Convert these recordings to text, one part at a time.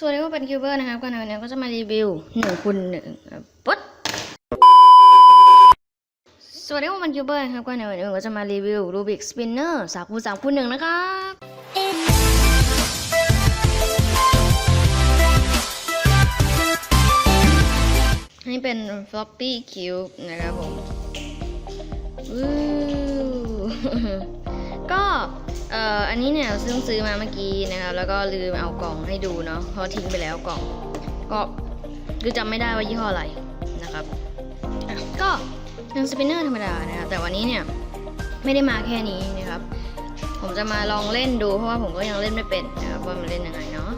สวัสดีว่าเป็นคิวเบอร์นะครับก็นวันนี้ก็จะมารีวิวหนึ่งคูณหนึ่งปุ๊ดสวัสดีว่าเป็นคิวเบอร์นะครับก็นวันนี้ก็จะมารีวิวรูบิกสปินเนอร์สามคูณสามคูณหนึ่งนะครับให้เป็น floppy cube นะครับผมก็ เอ่ออันนี้เนี่ยซึ่งซื้อมาเมื่อกี้นะครับ แล้วก็ลืมเอากล่องให้ดูเนาะเพราะทิ้งไปแล้วกล่อง ก็คือจำไม่ได้ว่ายี่ห้ออะไรนะครับ ก็ยังสปินเนอร์ธรรมดานะครับแต่วันนี้เนี่ยไม่ได้มาแค่นี้นะครับ ผมจะมาลองเล่นดูเพราะว่าผมก็ยังเล่นไม่เป็นนะครับว่ามันเล่นยังไงเนาะ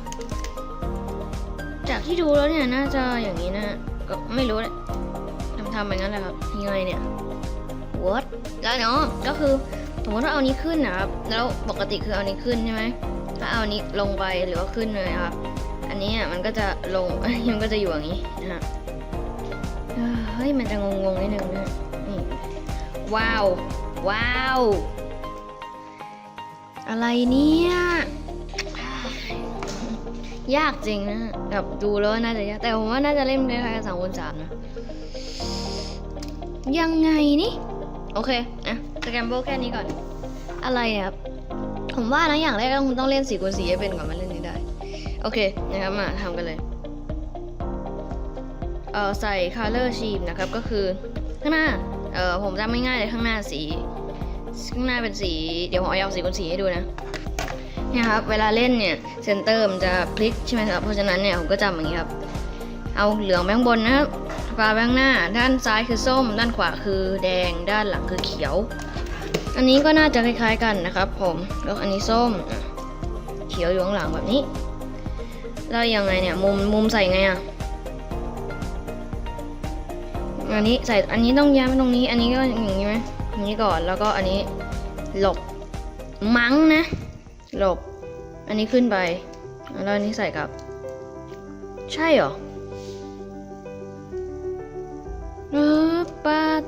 จากที่ดูแล้วเนี่ยน่าจะอย่างนี้นะก็ไม่รู้เลยทำทำอย่างนั้นแหละครับยังไงเนี่ย what แล้วเนาะก็คือ สมมติว่าเอานี้ขึ้นนะครับ แล้วปกติคือเอานี้ขึ้นใช่ไหมถ้าเอานี้ลงไปหรือว่าขึ้นเลยครับ อันนี้มันก็จะลงมันก็จะอยู่อย่างนี้นะฮะเอ้อเฮ้ยมันจะงงๆนิดนึงนะนี่ว้าว ว้าว อะไรเนี่ยยากจริงนะแบบดูแล้วน่าจะยากแต่ผมว่าน่าจะเล่นคล้ายๆกับสามคูณสามนะยังไงนี่ โอเคอะ แกมโบแค่นี้ก่อน อะไรอะครับผมว่านะอย่างแรกก็คงต้องเล่นสีคูณสีให้เป็นก่อนมาเล่นนี้ได้ โอเคนะครับมาทำกันเลย เออใส่ color scheme นะครับก็คือข้างหน้า เออผมจำไม่ง่ายเลยข้างหน้าสี ข้างหน้าเป็นสี เดี๋ยวผมเอาสีคูณสีให้ดูนะเนี่ยครับเวลาเล่นเนี่ยเซนเตอร์มันจะพลิกใช่ไหมครับเพราะฉะนั้นเนี่ยผมก็จำอย่างนี้ครับ เอาเหลืองไปข้างบนนะครับฟ้าแบงหน้า ด้านซ้ายคือส้ม ด้านขวาคือแดง ด้านหลังคือเขียว อันนี้ก็น่าจะคล้ายๆกันนะครับ ผมแล้วอันนี้ส้มเขียวอยู่ข้างหลังแบบนี้แล้วยังไงเนี่ยมุมมุมใส่ไงอะอันนี้ใส่อันนี้ต้องย้ายไปตรงนี้ อันนี้ก็อย่างนี้ไหมอย่างนี้ก่อนแล้วก็อันนี้หลบมั้งนะหลบ อันนี้ขึ้นไปแล้วอันนี้ใส่กับ ใช่เหรอเออปาด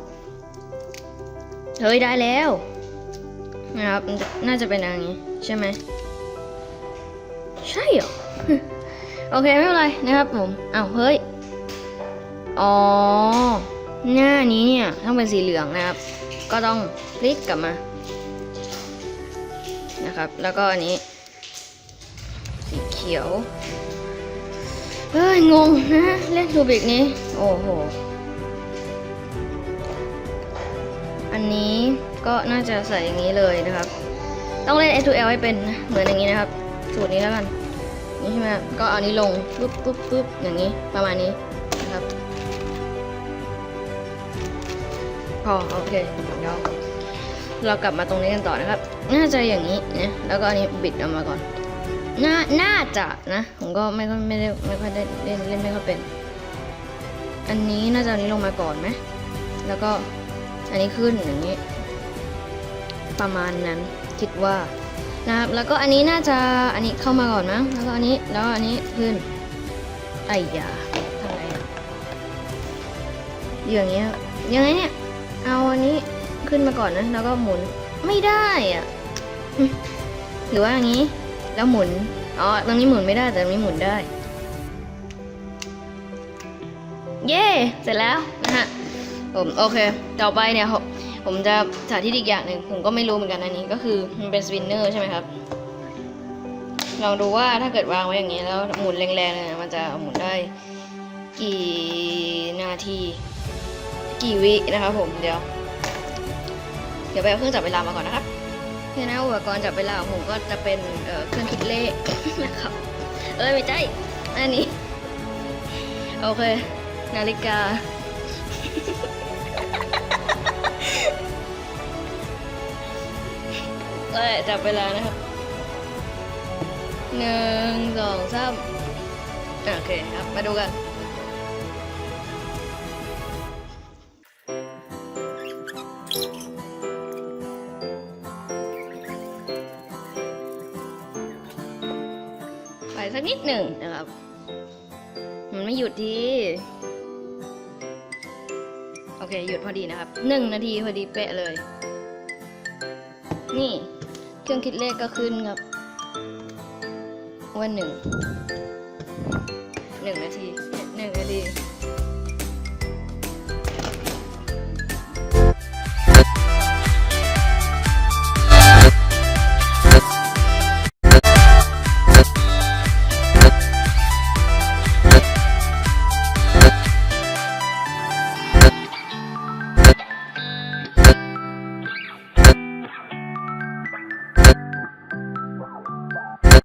เฮ้ยได้แล้ว นะครับ น่าจะเป็นอย่างนี้ ใช่ไหม ใช่เหรอ โอเค ไม่เป็นไรนะครับผมอ้าวเฮ้ย อ๋อ หน้านี้เนี่ย ต้องเป็นสีเหลืองนะครับ ก็ต้องพลิกกลับมา นะครับ แล้วก็อันนี้ สีเขียวเฮ้ย งงนะเล่นรูบิกนี้ โอ้โห อันนี้ ก็น่าจะใส่อย่างนี้เลยนะครับ ต้องเล่น S to L ให้เป็นนะเหมือนอย่างนี้นะครับ สูตรนี้แล้วกันนี่ใช่ไหมก็เอานี้ลงปุ๊บปุ๊บปุ๊บอย่างนี้ประมาณนี้นะครับพอโอเคเดี๋ยวเรากลับมาตรงนี้กันต่อนะครับ น่าจะอย่างนี้นะแล้วก็อันนี้บิดออกมาก่อนน่าน่าจะนะผมก็ไม่ค่อยไม่ได้ไม่ค่อยได้เล่นเล่นไม่ค่อยเป็น อันนี้น่าจะเอานี้ลงมาก่อนไหมแล้วก็อันนี้ขึ้นอย่างนี้ ประมาณนั้นคิดว่านะครับแล้วก็อันนี้น่าจะอันนี้เข้ามาก่อนมั้งแล้วก็อันนี้แล้วอันนี้ขึ้นไอ้ยาทำไงอย่างเงี้ยยังไงเนี่ยเอาอันนี้ขึ้นมาก่อนนะแล้วก็หมุนไม่ได้อะหรือว่าอย่างนี้แล้วหมุนอ๋อตรงนี้หมุนไม่ได้แต่ตรงนี้หมุนได้ เย้เสร็จแล้วนะฮะผมโอเค ต่อไปเนี่ย ผมจะสาธิตอีกอย่างหนึ่งผมก็ไม่รู้เหมือนกันอันนี้ก็คือมันเป็นสปินเนอร์ใช่ไหมครับลองดูว่าถ้าเกิดวางไว้อย่างนี้แล้วหมุนแรงๆเลยนะมันจะหมุนได้กี่นาที กี่วินะครับผมเดี๋ยว เดี๋ยวไปเอาเครื่องจับเวลามาก่อนนะครับเพื่อนะอุปกรณ์จับเวลาของผมก็จะเป็นเเครื่องคิดเลขนะครับ เอ้ยไม่ใช่อันนี้ โอเค นาฬิกา เอ้ยจับเวลานะครับหนึ่งสองสามโอเคครับ มาดูกันไปสักนิดหนึ่งนะครับ มันไม่หยุดทีโอเค หยุดพอดีนะครับหนึ่งนาทีพอดีเป๊ะเลย นี่ เครื่องคิดเลขก็ขึ้นครับ วันหนึ่งหนึ่งนาทีหนึ่งนาที